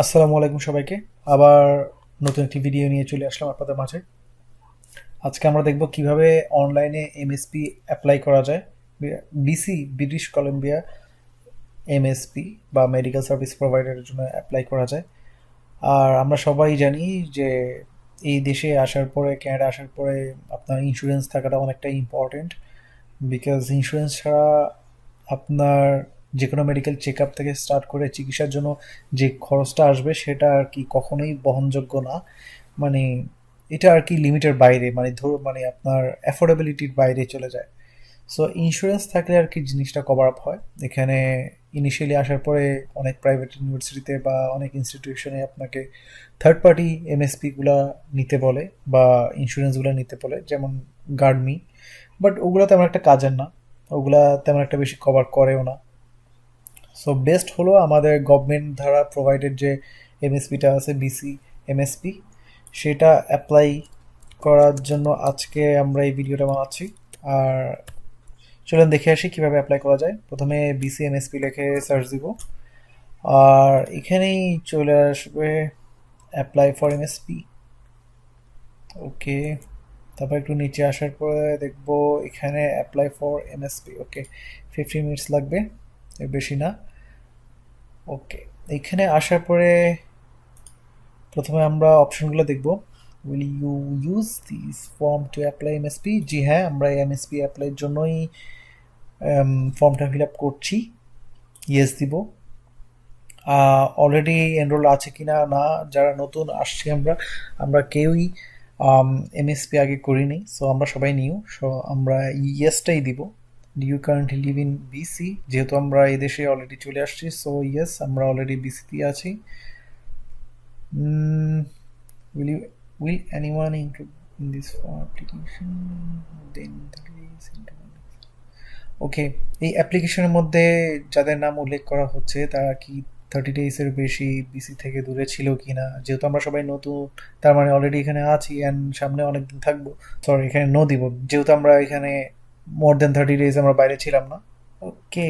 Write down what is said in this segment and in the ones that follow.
আসসালামু আলাইকুম সবাইকে। আবার নতুন একটি ভিডিও নিয়ে চলে আসলাম আপনাদের মাঝে। আজকে আমরা দেখব কীভাবে অনলাইনে এমএসপি অ্যাপ্লাই করা যায়। বিসি ব্রিটিশ কলম্বিয়া এমএসপি বা মেডিকেল সার্ভিস প্রোভাইডারের জন্য অ্যাপ্লাই করা যায়। আর আমরা সবাই জানি যে এই দেশে আসার পরে ক্যানাডা আসার পরে আপনার ইন্স্যুরেন্স থাকাটা অনেকটা ইম্পর্টেন্ট বিকজ ইন্স্যুরেন্স ছাড়া আপনার যে কোনো মেডিকেল চেক আপ থেকে স্টার্ট করে চিকিৎসার জন্য যে খরচটা আসবে সেটা আর কি কখনোই বহনযোগ্য না। মানে এটা আর কি লিমিটের বাইরে মানে ধর মানে আপনার অ্যাফোর্ডেবিলিটির বাইরে চলে যায়। সো ইন্স্যুরেন্স থাকলে আর কি জিনিসটা কভার আপ হয়। এখানে ইনিশিয়ালি আসার পরে অনেক প্রাইভেট ইউনিভার্সিটিতে বা অনেক ইনস্টিটিউশনে আপনাকে থার্ড পার্টি এমএসপিগুলা নিতে বলে বা ইন্স্যুরেন্সগুলো নিতে বলে, যেমন গার্ডমি বাট ওগুলো তেমন একটা কাজের না। ওগুলা তেমন একটা বেশি কভার করেও না। সো বেস্ট হলো আমাদের গভর্নমেন্ট দ্বারা প্রোভাইডেড যে এমএসপিটা আছে বিসি এমএসপি সেটা অ্যাপ্লাই করার জন্য আজকে আমরা এই ভিডিওটা বানাচ্ছি। আর চলুন দেখে আসি কীভাবে অ্যাপ্লাই করা যায়। প্রথমে বিসি এমএসপি লিখে সার্চ দিব। আর এখানেই চলে আসবে অ্যাপ্লাই ফর এমএসপি ওকে তারপর একটু নিচে আসার পরে দেখব এখানে apply for MSP okay fifty minutes লাগবে বেশি না। ওকে এখানে আসার পরে প্রথমে আমরা অপশনগুলো দেখব। Will you use this form to apply MSP জি হ্যাঁ আমরা এমএসপি অ্যাপ্লাইয়ের জন্যই ফর্মটা ফিল আপ করছি। ইয়েস দিব। অলরেডি এনরোল আছে কি না না যারা নতুন আসছি আমরা আমরা কেউই এমএসপি আগে করিনি সো আমরা সবাই নিউ সো আমরা ইয়েসটাই দিব। You currently live in BC যেহেতু আমরা এই দেশে অলরেডি চলে আসছি সো ইয়েস আমরা অলরেডি বিসিতে আছি। Will you will anyone include in this application then okay এই অ্যাপ্লিকেশনের মধ্যে যাদের নাম উল্লেখ করা হচ্ছে, তারা কি থার্টি ডেজের বেশি বিসি থেকে দূরে ছিল কি না যেহেতু আমরা সবাই নতুন, তার মানে অলরেডি এখানে আছি অ্যান্ড সামনে অনেক দিন থাকব। সরি এখানে নো দিব। যেহেতু আমরা এখানে মোর দেন থার্টি ডেজ আমরা বাইরে ছিলাম না। Okay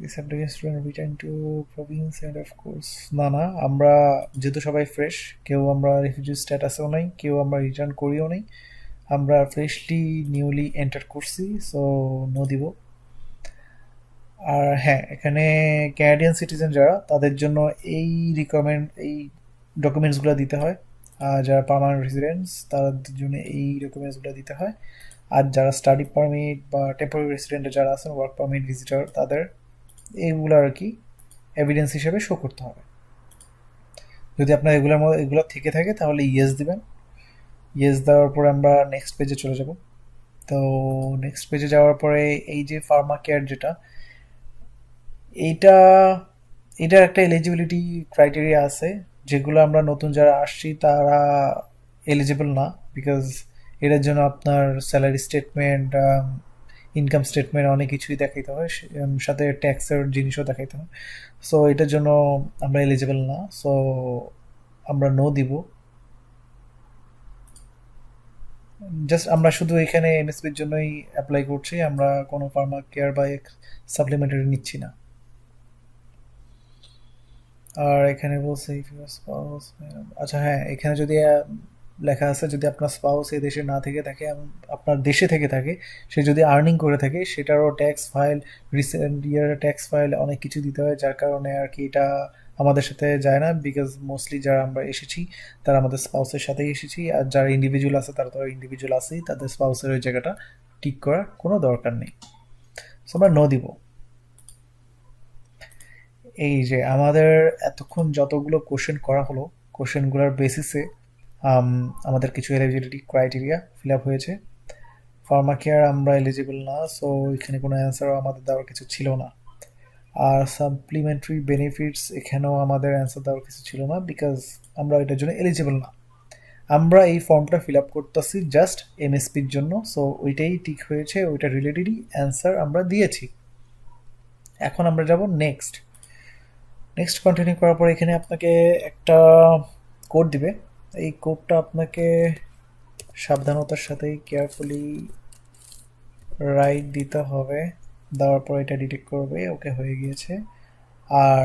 this application return to province and of course না না, আমরা যেহেতু সবাই ফ্রেশ কেউ আমরা রিফিউজি স্ট্যাটাসেও নেই, কেউ আমরা রিটার্ন করিও নেই, আমরা ফ্রেশলি নিউলি এন্টার করছি সো নো দিব। আর হ্যাঁ এখানে ক্যানাডিয়ান সিটিজেন যারা, তাদের জন্য এই রিকমেন্ড এই ডকুমেন্টসগুলো দিতে হয়। আর যারা পার্মানেন্ট রেসিডেন্টস তাদের জন্য এই ডকুমেন্টসগুলো দিতে হয়। আর যারা স্টাডি পারমিট বা টেম্পোরারি রেসিডেন্টে যারা আছেন ওয়ার্ক পারমিট ভিজিটর তাদের এইগুলো আর কি এভিডেন্স হিসেবে শো করতে হবে। যদি আপনার এগুলোর মধ্যে, এগুলো থেকে থাকে, তাহলে ইয়েস দিবেন। ইয়েস দেওয়ার পরে আমরা নেক্সট পেজে চলে যাব। তো নেক্সট পেজে যাওয়ার পরে এই যে ফার্মা কেয়ার যেটা, এইটা এটার একটা এলিজিবিলিটি ক্রাইটেরিয়া আছে। যেগুলো আমরা নতুন যারা আসছি, তারা এলিজিবল না বিকজ এটার জন্য আপনার স্যালারি স্টেটমেন্ট ইনকাম স্টেটমেন্ট অনেক কিছুই দেখাইতে হয় সাথে ট্যাক্সের জিনিসও দেখাইতে হয় সো এটার জন্য আমরা এলিজিবল না। সো আমরা নো দিব। জাস্ট আমরা শুধু এখানে এমএসপির জন্যই অ্যাপ্লাই করছি। আমরা কোনো ফার্মা কেয়ার বা সাপ্লিমেন্টারি নিচ্ছি না। আর এখানে বলছে আচ্ছা হ্যাঁ এখানে যদি লেখা আছে, যদি আপনার স্পাউস এই দেশে না থেকে থাকে আপনার দেশে থেকে থাকে, সে যদি আর্নিং করে থাকে, সেটারও tax file recent year tax file অনেক কিছু দিতে হয়, যার কারণে আর কি এটা আমাদের সাথে যায় না বিকজ মোস্টলি যারা আমরা এসেছি, তারা আমাদের স্পাউসের সাথেই এসেছি, আর যারা ইন্ডিভিজুয়াল আছে, তারা তো ইন্ডিভিজুয়াল আছেই, তাদের স্পাউসের ওই জায়গাটা ঠিক করার কোনো দরকার নেই। আমরা ন দিব। এই যে আমাদের এতক্ষণ যতগুলো কোশ্চেন করা হলো কোশ্চেনগুলোর বেসিসে আমাদের কিছু এলিজিবিলিটি ক্রাইটেরিয়া ফিল আপ হয়েছে। ফার্মা কেয়ার আমরা এলিজিবল না সো এখানে কোনো অ্যান্সারও আমাদের দেওয়ার কিছু ছিল না। আর সাপ্লিমেন্টারি বেনিফিটস এখানেও আমাদের অ্যান্সার দেওয়ার কিছু ছিল না বিকজ আমরা এটার জন্য এলিজিবল না। আমরা এই ফর্মটা ফিল আপ করতেছি জাস্ট এমএসপির জন্য সো ওইটাই ঠিক হয়েছে ওইটা রিলেটেডই অ্যান্সার আমরা দিয়েছি। এখন আমরা যাব নেক্সট নেক্সট কন্টিনিউ করার পর এখানে আপনাকে একটা কোড দিবে। এই কোডটা আপনাকে সাবধানতার সাথেই কেয়ারফুলি রাইট দিতে হবে। দেওয়ার পর এটা ডিটেক্ট করবে, ওকে হয়ে গিয়েছে। আর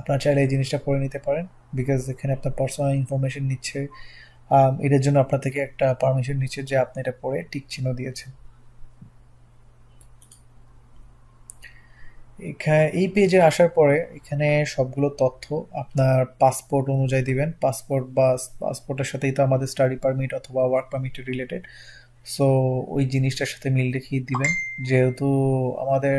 আপনার চাইলে এই জিনিসটা করে নিতে পারেন বিকজ এখানে আপনার পার্সোনাল ইনফরমেশন নিচ্ছে। এটার জন্য আপনার থেকে একটা পারমিশন নিচ্ছে যে আপনি এটা পরে টিক চিহ্ন দিয়েছেন। এখানে, এই পেজে আসার পরে এখানে সবগুলো তথ্য আপনার পাসপোর্ট অনুযায়ী দিবেন। পাসপোর্ট বা পাসপোর্টের সাথেই তো আমাদের স্টাডি পারমিট অথবা ওয়ার্ক পারমিট রিলেটেড সো ওই জিনিসটার সাথে মিল রেখেই দিবেন। যেহেতু আমাদের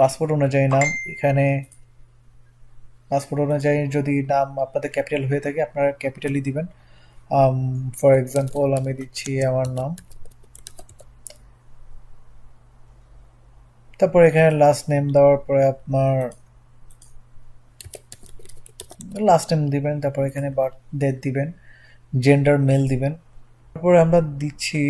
পাসপোর্ট অনুযায়ী নাম এখানে পাসপোর্ট অনুযায়ী যদি নাম আপনাদের ক্যাপিটাল হয়ে থাকে, আপনারা ক্যাপিটালই দিবেন। ফর এক্সাম্পল আমি দিচ্ছি আমার নাম। তারপর এখানে লাস্ট নেম দেওয়ার পরে আপনার লাস্ট নেম দিবেন, তারপর এখানে বার্থ ডেট দিবেন জেন্ডার মেল দিবেন। তারপরে আমরা দিচ্ছি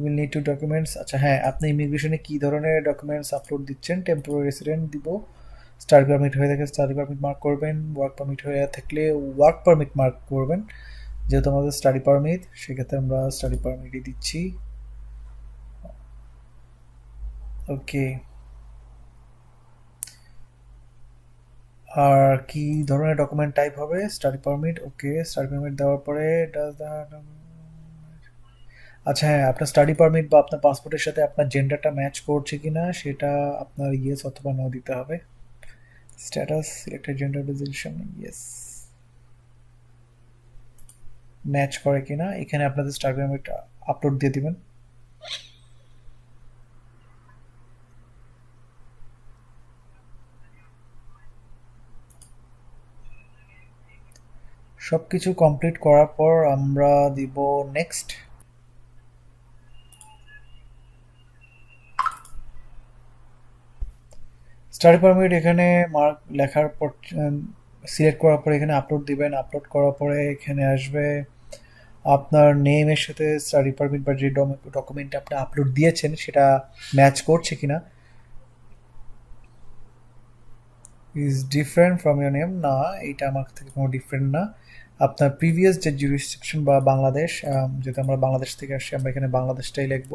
উইল নিড টু ডকুমেন্টস আচ্ছা হ্যাঁ আপনি ইমিগ্রেশনে কী ধরনের ডকুমেন্টস আপলোড দিচ্ছেন? টেম্পোরারি রেসিডেন্ট দিব স্টাডি পারমিট হয়ে থাকে স্টাডি পারমিট মার্ক করবেন ওয়ার্ক পারমিট হয়ে থাকলে ওয়ার্ক পারমিট মার্ক করবেন। যেহেতু আমাদের স্টাডি পারমিট সেক্ষেত্রে আমরা স্টাডি পারমিটই দিচ্ছি। ওকে আর কি ধরনের ডকুমেন্ট টাইপ হবে? Study permit okay study permit দেওয়ার পরে ডাজ দ্য আচ্ছা হ্যাঁ আপনার স্টাডি পারমিট বা আপনার পাসপোর্টের সাথে আপনার জেন্ডারটা ম্যাচ করছে কিনা, সেটা আপনার ইয়েস অথবা নো দিতে হবে। Status selected gender decision yes match করে কিনা, এখানে আপনাদের স্টাডি পারমিট আপলোড দিয়ে দিবেন। সব কিছু কমপ্লিট করার পর আমরা দিব নেক্সট স্টাডি পারমিট এখানে মার্ক লেখার পর সিলেক্ট করার পরে এখানে আপলোড দিবেন। আপলোড করার পরে এখানে আসবে আপনার নেমের সাথে স্টাডি পারমিট বা যে ডকুমেন্ট আপনি আপলোড দিয়েছেন সেটা ম্যাচ করছে কিনা। Is different from your name না, এটা আমার থেকে কোনো ডিফারেন্ট না। আপনার প্রিভিয়াস যে জুরিস্ট্রিকশন বা বাংলাদেশ যেহেতু আমরা বাংলাদেশ থেকে আসছি, আমরা এখানে বাংলাদেশটাই লিখব।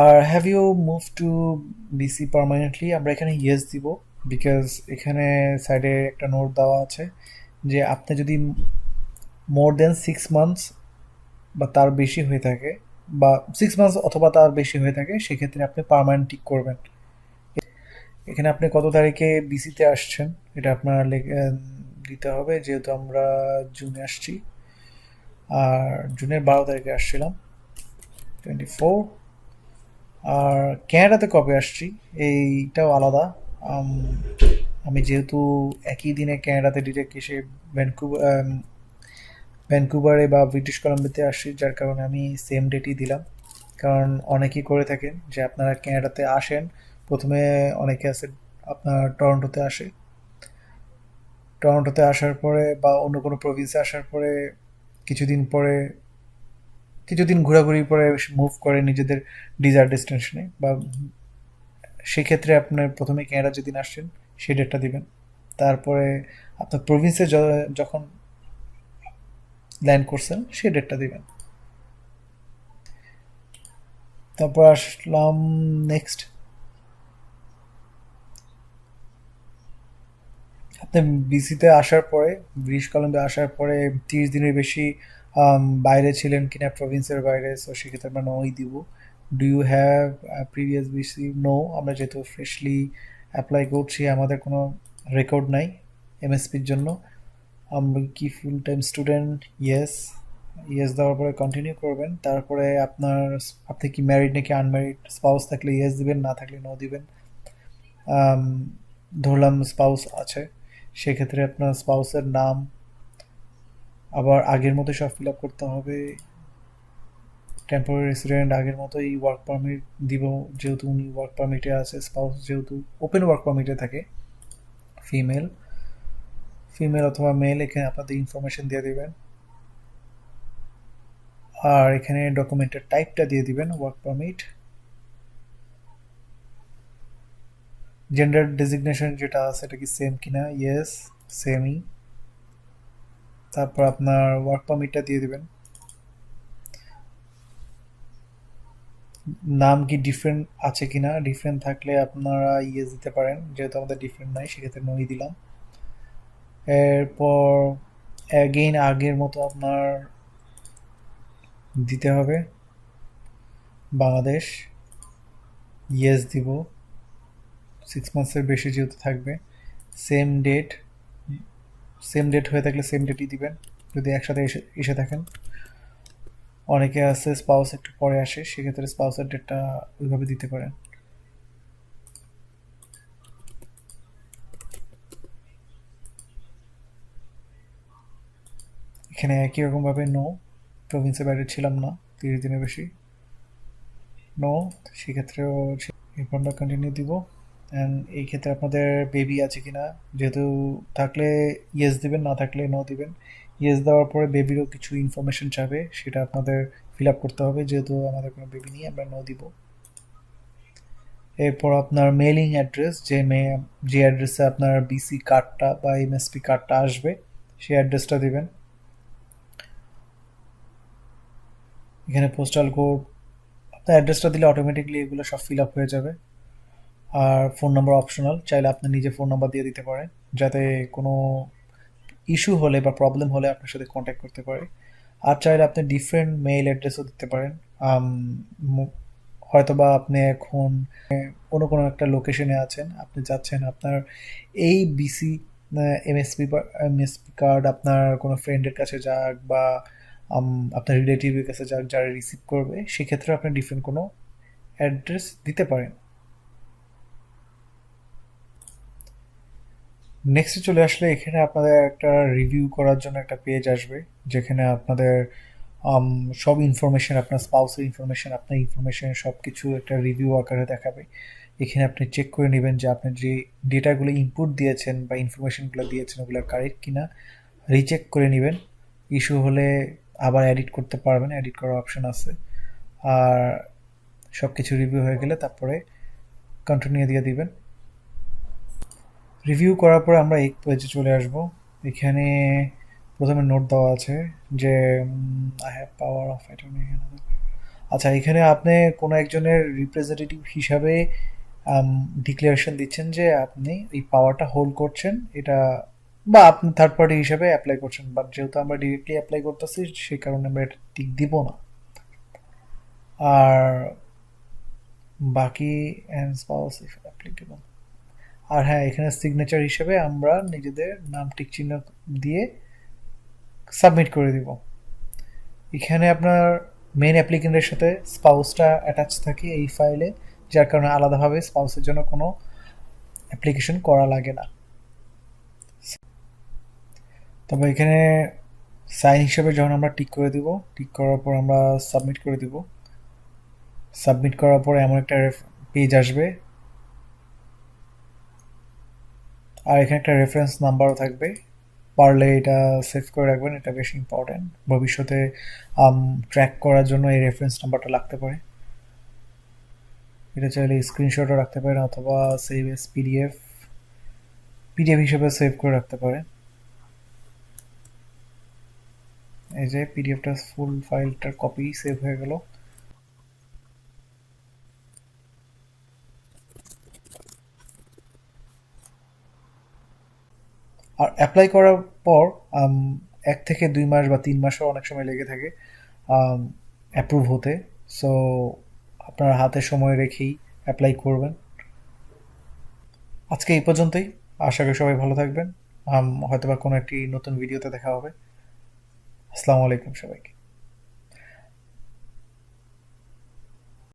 আর have you move to BC permanently আমরা এখানে ইয়েস দিব বিকজ এখানে সাইডে একটা নোট দেওয়া আছে যে আপনি যদি মোর দেন সিক্স মান্থস বা তার বেশি হয়ে থাকে, বা সিক্স মান্থস অথবা তার বেশি হয়ে থাকে, সেক্ষেত্রে আপনি পারমানেন্ট টিক করবেন। এখানে আপনি কত তারিখে বিসিতে আসছেন? এটা আপনার দিতে হবে, যেহেতু আমরা জুনে আসছি। আর জুনের বারো তারিখে আসছিলাম টোয়েন্টি ফোর আর ক্যানাডাতে কবে আসছি? এইটাও আলাদা। আমি যেহেতু একই দিনে ক্যানাডাতে ডিরেক্ট এসে ভ্যানকুভার ভ্যানকুভারে বা ব্রিটিশ কলাম্বিয়াতে আসছি, যার কারণে আমি সেম ডেটই দিলাম। কারণ অনেকেই করে থাকেন যে আপনারা ক্যানাডাতে আসেন প্রথমে অনেকে আছে, আপনার টরন্টোতে আসে। টরন্টোতে আসার পরে বা অন্য কোনো প্রভিন্সে আসার পরে কিছুদিন পরে, কিছুদিন ঘোরাঘুরির পরে মুভ করে নিজেদের ডিজার ডেস্টিনেশনে বা সেক্ষেত্রে আপনার প্রথমে ক্যানাডা যেদিন আসছেন, সেই ডেটটা দিবেন। তারপরে আপনার প্রভিন্সে যখন ল্যান্ড করছেন, সেই ডেটটা দিবেন। তারপর আসলাম নেক্সট আপনি বিসিতে আসার পরে ব্রিটিশ কলম্বিয়া আসার পরে তিরিশ দিনের বেশি বাইরে ছিলেন কিনা প্রভিন্সের বাইরে সো সেক্ষেত্রে আমরা নোই দিব। Do you have previous BC no আমরা যেহেতু ফ্রেশলি অ্যাপ্লাই করছি, আমাদের কোনো রেকর্ড নাই এমএসপির জন্য। আমরা কি full time student yes yes দেওয়ার পরে কন্টিনিউ করবেন। তারপরে আপনার, আপনি কি ম্যারিড নাকি আনম্যারিড স্পাউস থাকলে ইয়েস দিবেন, না থাকলে নো দিবেন। ধরলাম স্পাউস আছে। সেক্ষেত্রে আপনার স্পাউসের নাম, আবার আগের মতো সব ফিল আপ করতে হবে। টেম্পোরারি রেসিডেন্ট আগের মতোই ওয়ার্ক পারমিট দিব, যেহেতু উনি ওয়ার্ক পারমিটে আছে স্পাউস যেহেতু ওপেন ওয়ার্ক পারমিটে থাকে ফিমেল ফিমেল অথবা মেল এখানে আপনাদের ইনফরমেশন দিয়ে দেবেন। আর এখানে ডকুমেন্টের টাইপটা দিয়ে দিবেন ওয়ার্ক পারমিট জেন্ডার ডেজিগনেশন যেটা এটা কি সেম কিনা? ইয়েস সেমই তারপর আপনার ওয়ার্ক পারমিটটা দিয়ে দিবেন। নাম কি ডিফারেন্ট আছে কিনা? ডিফারেন্ট থাকলে আপনারা ইয়ে দিতে পারেন, যেহেতু আমাদের ডিফারেন্ট নাই, সেক্ষেত্রে নই দিলাম। এরপর অ্যাগেইন আগের মতো আপনার দিতে হবে। বাংলাদেশ। ইয়েস দিব। সিক্স মান্থসের বেশি যেহেতু থাকবে সেম ডেট সেম ডেট হয়ে থাকলে সেম ডেটই দিবেন, যদি একসাথে এসে এসে থাকেন। অনেকে আছে স্পাউস একটু পরে আসে, সেক্ষেত্রে স্পাউসের ডেটটা ওইভাবে দিতে পারেন। এখানে একই রকমভাবে নো প্রভিন্সের বাইরে ছিলাম না, তিরিশ দিনের বেশি। নো সেক্ষেত্রেও এরপর আমরা কন্টিনিউ দিব। এই ক্ষেত্রে আপনাদের বেবি আছে কিনা? যেহেতু থাকলে ইয়েস দিবেন, না থাকলে নো দিবেন। ইয়েস দেওয়ার পরে বেবিরও কিছু ইনফরমেশন চাবে, সেটা আপনাদের ফিল আপ করতে হবে। যেহেতু আমাদের কোনো বেবি নিয়ে আমরা নো দিব। এরপর আপনার মেলিং অ্যাড্রেস যে মে যে অ্যাড্রেসে আপনার বিসি কার্ডটা বা এমএসপি কার্ডটা আসবে, সেই অ্যাড্রেসটা দিবেন। এখানে পোস্টাল কোড আপনার অ্যাড্রেসটা দিলে অটোমেটিকলি এগুলো সব ফিল আপ হয়ে যাবে। আর ফোন নাম্বার অপশনাল চাইলে আপনি নিজে ফোন নাম্বার দিয়ে দিতে পারেন, যাতে কোনো ইস্যু হলে বা প্রবলেম হলে আপনার সাথে কন্ট্যাক্ট করতে পারে। আর চাইলে আপনি ডিফারেন্ট মেইল অ্যাড্রেসও দিতে পারেন। হয়তো বা আপনি এখন কোনো কোনো একটা লোকেশনে আছেন, আপনি যাচ্ছেন, আপনার এই বিসি এমএসপি বা এমএসপি কার্ড আপনার কোনো ফ্রেন্ডের কাছে যাক বা আপনার রিলেটিভের কাছে যাক, যারা রিসিভ করবে, সেক্ষেত্রে আপনি ডিফারেন্ট কোনো অ্যাড্রেস দিতে পারেন। নেক্সটে চলে আসলে এখানে আপনাদের একটা রিভিউ করার জন্য একটা পেজ আসবে, যেখানে আপনাদের সব ইনফরমেশন আপনার স্পাউসের ইনফরমেশন আপনার ইনফরমেশন সব কিছু একটা রিভিউ আকারে দেখাবে। এখানে আপনি চেক করে নেবেন যে আপনি যে ডেটাগুলো ইনপুট দিয়েছেন বা ইনফরমেশনগুলো দিয়েছেন, ওগুলো কারেক্ট কিনা রিচেক করে নেবেন। ইস্যু হলে আবার এডিট করতে পারবেন এডিট করার অপশন আছে। আর সব কিছু রিভিউ হয়ে গেলে তারপরে কন্টিনিউ দিয়ে দিবেন। রিভিউ করার পরে আমরা এই পেজে চলে আসব। এখানে প্রথমে নোট দেওয়া আছে যে I have power of attorney আচ্ছা এখানে আপনি কোনো একজনের রিপ্রেজেন্টেটিভ হিসাবে ডিক্লারেশন দিচ্ছেন যে আপনি এই পাওয়ারটা হোল্ড করছেন, এটা বা আপনি থার্ড পার্টি হিসাবে অ্যাপ্লাই করছেন বাট যেহেতু আমরা ডিরেক্টলি অ্যাপ্লাই করতেছি সেই কারণে আমরা এটা টিক দিব না। আর বাকি অ্যান্ড স্পাউস অ্যাপ্লিকেবল আর হ্যাঁ এখানে সিগনেচার হিসেবে আমরা নিজেদের নাম টিক চিহ্ন দিয়ে সাবমিট করে দিব। এখানে আপনার মেন অ্যাপ্লিকেন্টের সাথে স্পাউসটা অ্যাটাচ থাকে এই ফাইলে যার কারণে আলাদাভাবে স্পাউসের জন্য কোনো অ্যাপ্লিকেশন করা লাগে না। তবে এখানে সাইন হিসেবে যখন আমরা টিক করে দিব টিক করার পর আমরা সাবমিট করে দিব। সাবমিট করার পর এমন একটা পেজ আসবে আর এখানে একটা রেফারেন্স নাম্বারও থাকবে। পারলে এটা সেভ করে রাখবেন, এটা বেশ ইম্পর্টেন্ট ভবিষ্যতে ট্র্যাক করার জন্য এই রেফারেন্স নাম্বারটা লাগতে পারে। এটা চাইলে স্ক্রিনশটও রাখতে পারেন অথবা সেভ এস পিডিএফ পিডিএফ হিসেবে সেভ করে রাখতে পারেন। এই যে পিডিএফটা ফুল ফাইলটার কপি সেভ হয়ে গেল। আর অ্যাপ্লাই করার পর এক থেকে দুই মাস বা তিন মাসও অনেক সময় লেগে থাকে অ্যাপ্রুভ হতে। সো আপনার হাতে সময় রেখেই অ্যাপ্লাই করবেন। আজকে এই পর্যন্তই। আশা করি সবাই ভালো থাকবেন। হয়তোবা কোনো একটি নতুন ভিডিওতে দেখা হবে। আসসালামু আলাইকুম সবাইকে।